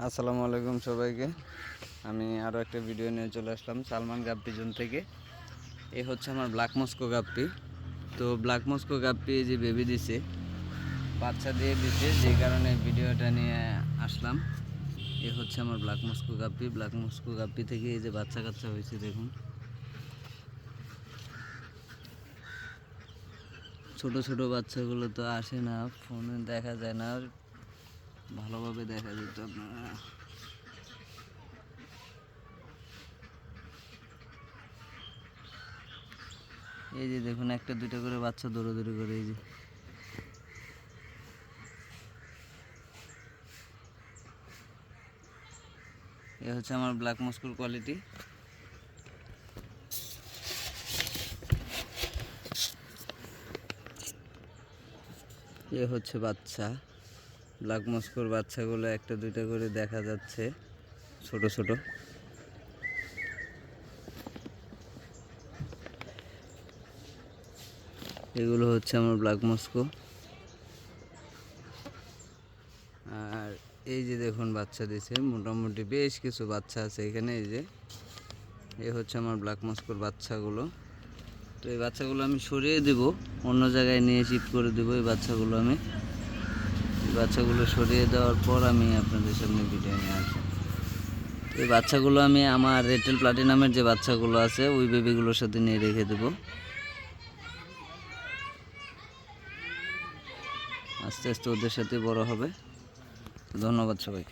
আসসালামু আলাইকুম সবাইকে। আমি আরও একটা ভিডিও নিয়ে চলে আসলাম, সালমান গাপ্পি জোন থেকে। এ হচ্ছে আমার ব্ল্যাক মস্কো গাপ্পি। তো ব্ল্যাক মস্কো গাপ্পি যে বেবি দিছে, বাচ্চা দিয়ে দিছে, যে কারণে ভিডিওটা নিয়ে আসলাম। এ হচ্ছে আমার black Moscow guppy. Black Moscow guppy থেকে এই যে বাচ্চা কাচ্চা হয়েছে, দেখুন। ছোট ছোট বাচ্চাগুলো তো আসে না, ফোনে দেখা যায় না। ভালোভাবে দেখা যেত আপনারা এই যে দেখুন, একটা, দুইটা করে বাচ্চা দৌড়ো দৌড়াদৌড়ি করে, এই যে। এ হচ্ছে আমার ব্ল্যাক মস্কুর কোয়ালিটি। এ হচ্ছে বাচ্চা। ব্ল্যাক মস্কোর বাচ্চাগুলো একটা, দুইটা করে দেখা যাচ্ছে, ছোট ছোট। এগুলো হচ্ছে আমার ব্ল্যাক মস্কো। আর এই যে দেখুন, বাচ্চা দিছে। মোটামুটি বেশ কিছু বাচ্চা আছে এখানে, এই যে। এ হচ্ছে আমার ব্ল্যাক মস্কোর বাচ্চাগুলো। তো এই বাচ্চাগুলো আমি সরিয়ে দেব, অন্য জায়গায় নিয়ে শিফট করে দেবো এই বাচ্চাগুলো আমি। বাচ্চাগুলো সরিয়ে দেওয়ার পর আমি আপনাদের সামনে ভিডিও নিয়ে আসব এই বাচ্চাগুলো আমি আমার রেটেল প্লাটিনামের যে বাচ্চাগুলো আছে, ওই বেবিগুলোর সাথে নিয়ে রেখে দেবো। আস্তে আস্তে ওদের সাথে বড় হবে। ধন্যবাদ সবাইকে।